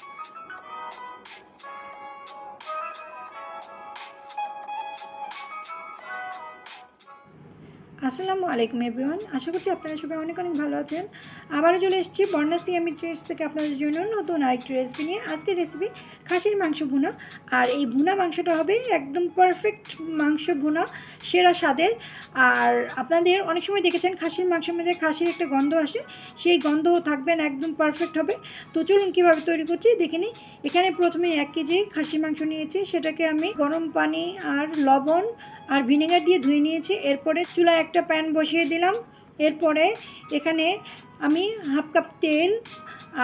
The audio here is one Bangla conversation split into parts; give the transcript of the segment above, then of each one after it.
Thank you. আসসালামু আলাইকুম এভরিওয়ান। আশা করছি আপনারা সবাই অনেক অনেক ভালো আছেন। আবারও চলে এসেছি বর্ণাশ্রী আমি ট্রেস থেকে আপনাদের জন্য নতুন আরেকটি রেসিপি নিয়ে। আজকের রেসিপি খাসির মাংস ভুনা। আর এই ভুনা মাংসটা হবে একদম পারফেক্ট মাংস ভুনা, সেরা স্বাদের। আর আপনাদের অনেক সময় দেখেছেন খাসির মাংসের মধ্যে খাসির একটা গন্ধ আসে, সেই গন্ধ থাকবে না, একদম পারফেক্ট হবে। তো চলুন কীভাবে তৈরি করছি দেখে নিই। এখানে প্রথমে এক কেজি খাসির মাংস নিয়েছি, সেটাকে আমি গরম পানি আর লবণ আর ভিনেগার দিয়ে ধুয়ে নিয়েছি। এরপরে চুলায় একটা প্যান বসিয়ে দিলাম। এরপরে এখানে আমি হাফ কাপ তেল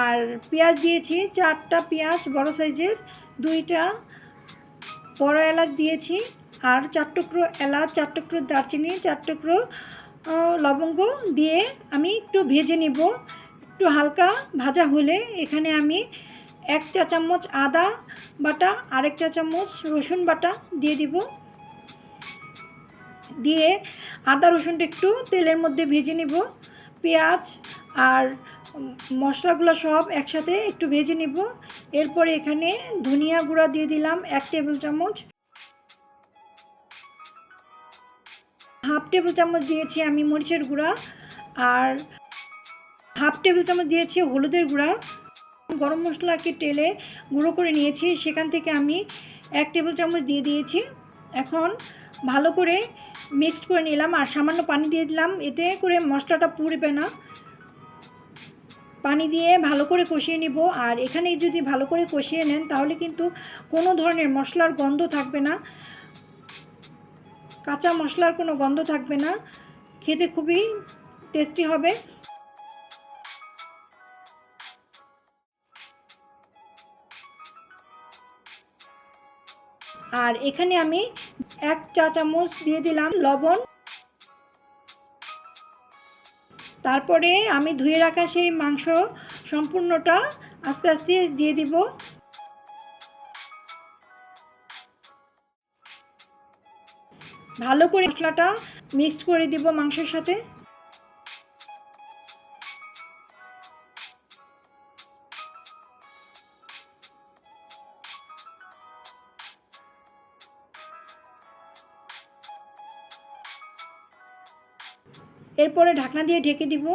আর পেঁয়াজ দিয়েছি, চারটা পেঁয়াজ বড় সাইজের, দুইটা বড় এলাচ দিয়েছি আর চার টুকরো এলাচ, চার টুকরো দারচিনি, চার টুকরো লবঙ্গ দিয়ে আমি একটু ভেজে নিব। একটু হালকা ভাজা হলে এখানে আমি এক চা চামচ আদা বাটা, আরেক চা চামচ রসুন বাটা দিয়ে দিব। দিয়ে আদা রসুনটা একটু তেলের মধ্যে ভেজে নিব, পেঁয়াজ আর মশলাগুলো সব একসাথে একটু ভেজে নিব। এরপরে এখানে ধনিয়া গুঁড়া দিয়ে দিলাম এক টেবিল চামচ। হাফ টেবিল চামচ দিয়েছি আমি মরিচের গুঁড়া আর হাফ টেবিল চামচ দিয়েছি হলুদের গুঁড়া। গরম মশলাকে টেলে গুঁড়ো করে নিয়েছি, সেখান থেকে আমি এক টেবিল চামচ দিয়ে দিয়েছি। এখন ভালো করে মিক্সড করে নিলাম আর সামান্য পানি দিয়ে দিলাম। এতে করে মশলাটা পুড়বে না। পানি দিয়ে ভালো করে কষিয়ে নিব। আর এখানে যদি ভালো করে কষিয়ে নেন, তাহলে কিন্তু কোনো ধরনের মশলার গন্ধ থাকবে না। কাঁচা মশলার কোনো গন্ধ থাকবে না। খেতে খুবই টেস্টি হবে। আর এখানে আমি এক চা চামচ দিয়ে দিলাম লবণ। তারপরে আমি ধুয়ে রাখা সেই মাংস সম্পূর্ণটা আস্তে আস্তে দিয়ে দিব। ভালো করে মশলাটা মিক্স করে দিব মাংসের সাথে। এরপরে ঢাকনা দিয়ে ঢেকে দিব।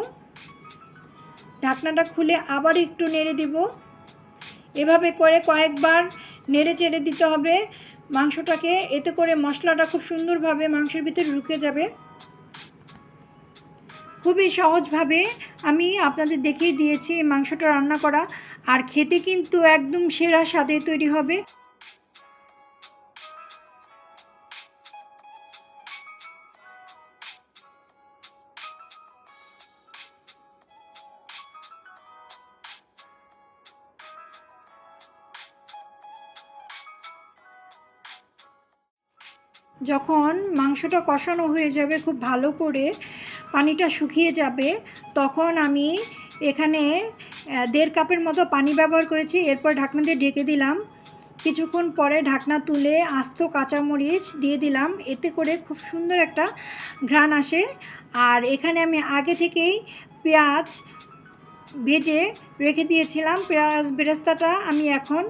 ঢাকনাটা খুলে আবার একটু নেড়ে দিব। এভাবে করে কয়েকবার নেড়ে চেড়ে দিতে হবে। মাংসটাকে এতে করে মশলাটা খুব সুন্দরভাবে মাংসের ভিতরে ঢুকে যাবে। খুবই সহজভাবে আমি আপনাদের দেখিয়ে দিয়েছি মাংসটা রান্না করা। আর খেতে কিন্তু একদম সেরা স্বাদে তৈরি হবে। যখন মাংসটা কষানো হয়ে যাবে খুব ভালো করে, পানিটা শুকিয়ে যাবে, তখন আমি এখানে দেড় কাপের মতো পানি ব্যবহার করেছি, এরপর ঢাকনা দিয়ে ঢেকে দিলাম। কিছুক্ষণ পরে ঢাকনা তুলে আস্ত কাঁচামরিচ দিয়ে দিলাম, এতে করে খুব সুন্দর একটা ঘ্রাণ আসে। আর এখানে আমি আগে থেকেই পেঁয়াজ ভেজে রেখে দিয়েছিলাম, পেঁয়াজ বেরেস্তাটা আমি এখন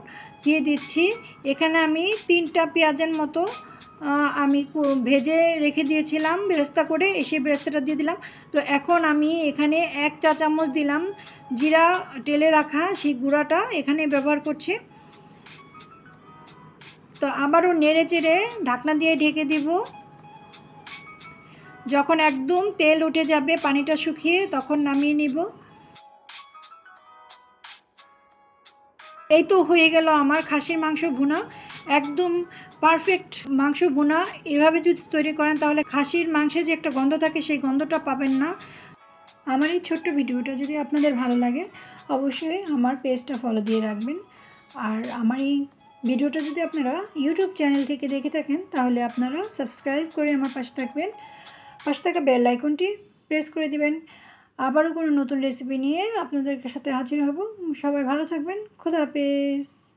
দিয়ে দিচ্ছি। এখানে আমি তিনটা পেঁয়াজের মতো আমি ভেজে রেখে দিয়েছিলাম, বেরেস্তা করে এসে বেরেস্তাটা দিয়ে দিলাম। তো এখন আমি এখানে এক চা চামচ দিলাম জিরা টেলে রাখা, সেই গুঁড়াটা এখানে ব্যবহার করছি। তো আবারও নেড়ে চেড়ে ঢাকনা দিয়ে ঢেকে দিব। যখন একদম তেল উঠে যাবে, পানিটা শুকিয়ে তখন নামিয়ে নিব। এই তো হয়ে গেল আমার খাসির মাংস ভুনা। একদম পারফেক্ট মাংস বোনা এভাবে যদি তৈরি করেন, তাহলে খাসির মাংসে যে একটা গন্ধ থাকে, সেই গন্ধটা পাবেন না। আমার এই ছোট্ট ভিডিওটা যদি আপনাদের ভালো লাগে, অবশ্যই আমার পেজটা ফলো দিয়ে রাখবেন। আর আমার এই ভিডিওটা যদি আপনারা ইউটিউব চ্যানেল থেকে দেখে থাকেন, তাহলে আপনারা সাবস্ক্রাইব করে আমার পাশে থাকবেন। পাশে থাকা বেল আইকনটি প্রেস করে দিবেন। আবারও কোনো নতুন রেসিপি নিয়ে আপনাদের সাথে হাজির হব। সবাই ভালো থাকবেন। খোদা হাফেজ।